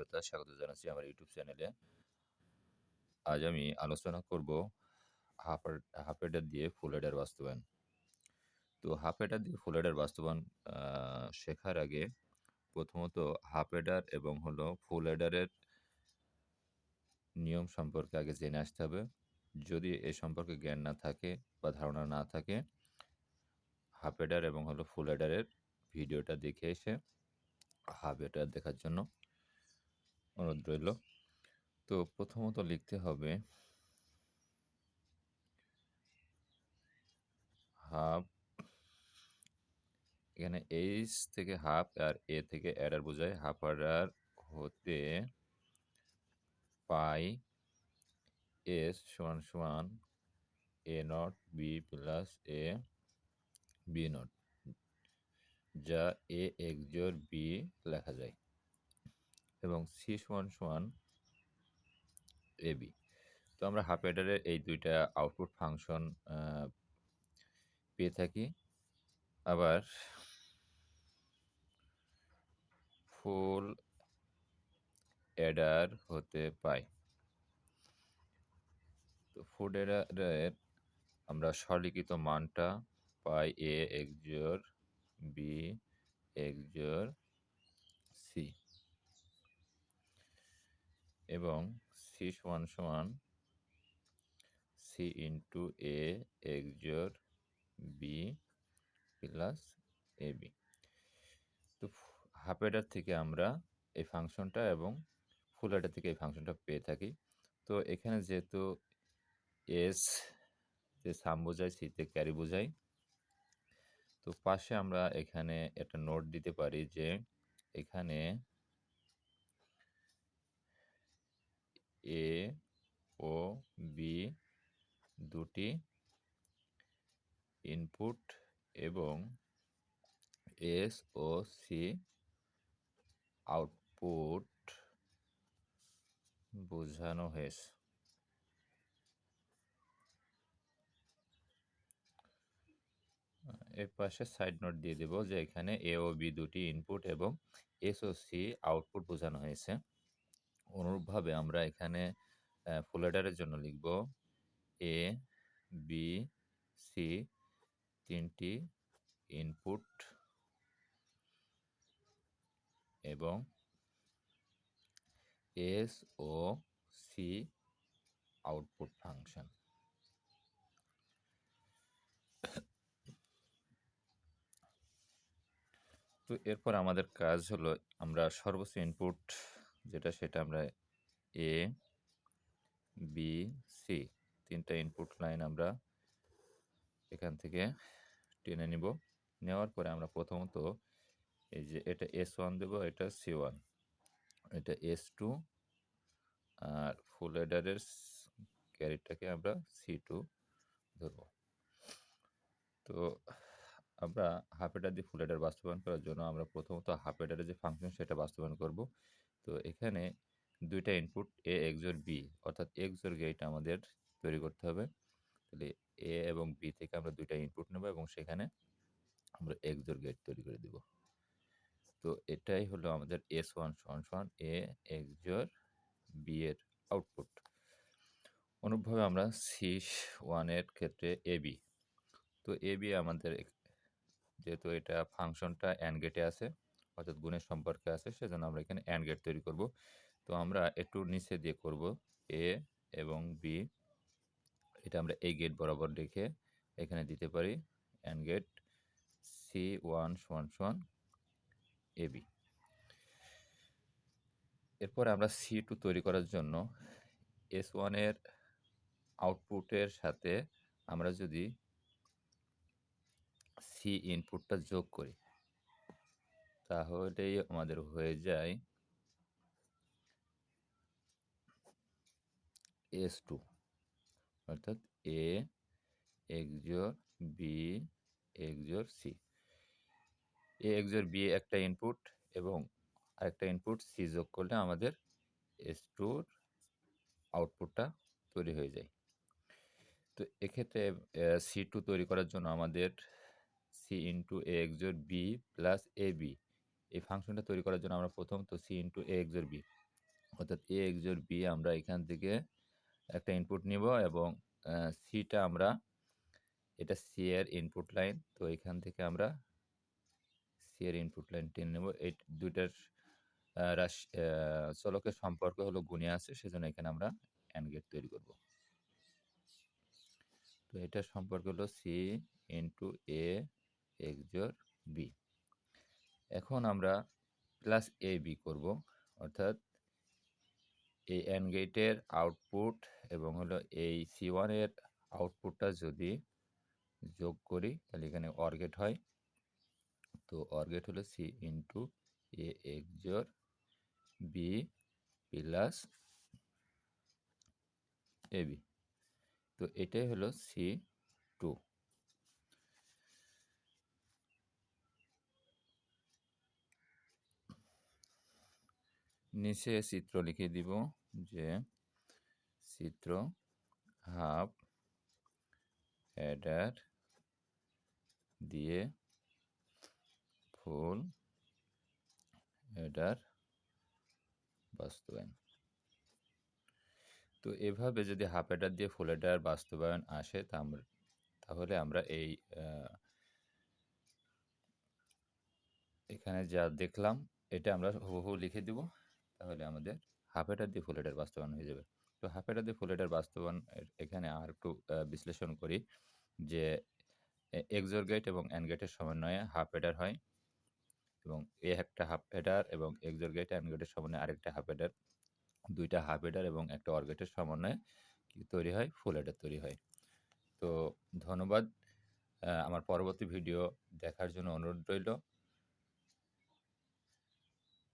শ্রোতা স্বাগত জানাচ্ছি আমার ইউটিউব চ্যানেলে আজ আমি আলোচনা করব হাফ হাফ হেডার দিয়ে ফুল হেডার বাস্তবায়ন। তো হাফ হেডার দিয়ে ফুল হেডার বাস্তবায়ন শেখার আগে প্রথমত হাফ হেডার এবং হলো ফুল হেডারের নিয়ম সম্পর্কে আগে জেনে আসতে হবে। যদি এ সম্পর্কে জ্ঞান না থাকে বা ধারণা না থাকে হাফ হেডার এবং হলো ফুল হেডারের ভিডিওটা দেখে এসে হাফ হেডার দেখার জন্য অনুরোধ রইল। তো প্রথমত লিখতে হবে, হাফ, এখানে এইচ থেকে হাফ আর এ থেকে অ্যাডার বোঝায়। হাফ অ্যাডার হতে পাই এস সমান সমান A not, B plus A, B not, যা এ এক জোর বি লেখা যায়। এবং সি সমান সমান এ বি। তো আমরা হাফ অ্যাডারের এই দুইটা আউটপুট ফাংশন পেয়ে থাকি। আবার ফুল অ্যাডার হতে পাই। তো ফুল অ্যাডারের আমরা সরলিখিত মানটা পাই A XOR B XOR C এবং সি সমান সমান C into A XOR B plus A B তো হাফ এটার থেকে আমরা এই ফাংশনটা এবং ফুল এডার থেকে এই ফাংশনটা পেয়ে থাকি। তো এখানে যেহেতু এস যে সাম বোঝায় সিতে ক্যারি বোঝায়, তো পাশে আমরা এখানে একটা নোট দিতে পারি যে এখানে এ, ও, বি দুটি ইনপুট এবং এস ও সি আউটপুট বোঝানো হয়েছে। এর পাশে সাইড নোট দিয়ে দেব যে এখানে এ ও বি দুটি ইনপুট এবং এস ও সি আউটপুট বোঝানো হয়েছে। অনুরূপভাবে আমরা এখানে ফুলেডারের জন্য লিখব এ বি সি তিনটি ইনপুট এবং এস ও সি আউটপুট ফাংশন তো এরপর আমাদের কাজ হলো আমরা সর্বোচ্চ ইনপুট যেটা সেটা আমরা এ বি সি তিনটা ইনপুট লাইন আমরা এখান থেকে টেনে নিব। নেওয়ার পরে আমরা প্রথমত এই যে এটা এস ওয়ান দেবো, এটা সি ওয়ান এটা এস টু আর ফুল হেডারের ক্যারিটাকে আমরা সি টু ধরবো। তো আমরা হাফ এডার দিয়ে ফুল এডার বাস্তবায়ন করার জন্য আমরা প্রথমত হাফ এডারের যে ফাংশন সেটা বাস্তবায়ন করব। তো এখানে দুইটা ইনপুট এ এক্সোর বি অর্থাৎ এক্সোর গেট আমাদের তৈরি করতে হবে। তাহলে এ এবং বি থেকে আমরা দুইটা ইনপুট নেব এবং সেখানে আমরা এক্সোর গেট তৈরি করে দিব। তো এটাই হলো আমাদের এস ওয়ান সমান সমান এ এক্সোর বি এর আউটপুট অনুরূপভাবে আমরা সি ওয়ানের ক্ষেত্রে এ বি তো এ বি আমাদের যেহেতু এটা ফাংশনটা অ্যান্ড গেটে আছে অর্থাৎ গুণের সম্পর্কে আছে, সেজন্য আমরা এখানে অ্যান্ড গেট তৈরি করব। তো আমরা একটু নিচে দিয়ে করব এ এবং বি এটা আমরা এই গেট বরাবর রেখে এখানে দিতে পারি অ্যান্ড গেট সি ওয়ান সমান সমান এ বি এরপর আমরা সি টু তৈরি করার জন্য এস ওয়ানের আউটপুটের সাথে আমরা যদি সি ইনপুটটা যোগ করি তাহলেই আমাদের হয়ে যায় এস টু অর্থাৎ A XOR B XOR C A XOR B একটা ইনপুট এবং আরেকটা ইনপুট সি যোগ করলে আমাদের এস টুর আউটপুটটা তৈরি হয়ে যায়। তো এক্ষেত্রে সি টু তৈরি করার জন্য আমাদের C into A XOR B plus A B এই ফাংশনটা তৈরি করার জন্য আমরা প্রথম তো C into A XOR B অর্থাৎ এ এক্সর বি আমরা এখান থেকে একটা ইনপুট নিব এবং সিটা আমরা, এটা সি এর ইনপুট লাইন তো এখান থেকে আমরা সি এর ইনপুট লাইন টেনে নেব। এই দুইটার রাশি চলকের সম্পর্ক হলো গুণে আছে, সেজন্য এখানে আমরা অ্যান্ড গেট তৈরি করব। তো এটার সম্পর্ক হলো C into A XOR B এখন আমরা প্লাস এ বি করব। অর্থাৎ এই অ্যান্ড গেটের আউটপুট এবং হলো এই সি ওয়ানের আউটপুটটা যদি যোগ করি, তাহলে এখানে অর গেট হয়। তো অর গেট হলো C into A XOR B plus A B তো এটাই হলো সি টু নিচে চিত্র লিখে দিব যে চিত্র হাফ হেডার দিয়ে ফুল হেডার বাস্তবায়ন। তো এভাবে যদি হাফ হেডার দিয়ে ফুল হেডার বাস্তবায়ন আসে তাহলে আমরা এই এখানে যা দেখলাম, এটা আমরা হুবহু লিখে দিব। তাহলে আমাদের হাফ হেডার দিয়ে ফুল হেডার বাস্তবায়ন হয়ে যাবে। তো হাফ হেডার দিয়ে ফুল হেডার বাস্তবায়ন এখানে আর একটু বিশ্লেষণ করি যে এক্সোর গেট এবং অ্যান্ড গেটের সমন্বয়ে হাফ হেডার হয় এবং এ একটা হাফ হেডার এবং এক্সোর গেট অ্যান্ড গেটের সমন্বয়ে আরেকটা হাফ হেডার দুইটা হাফ হেডার এবং একটা অর গেটের সমন্বয়ে তৈরি হয়? ফুল হেডার তৈরি হয়। তো ধন্যবাদ আমার পরবর্তী ভিডিও দেখার জন্য অনুরোধ রইল।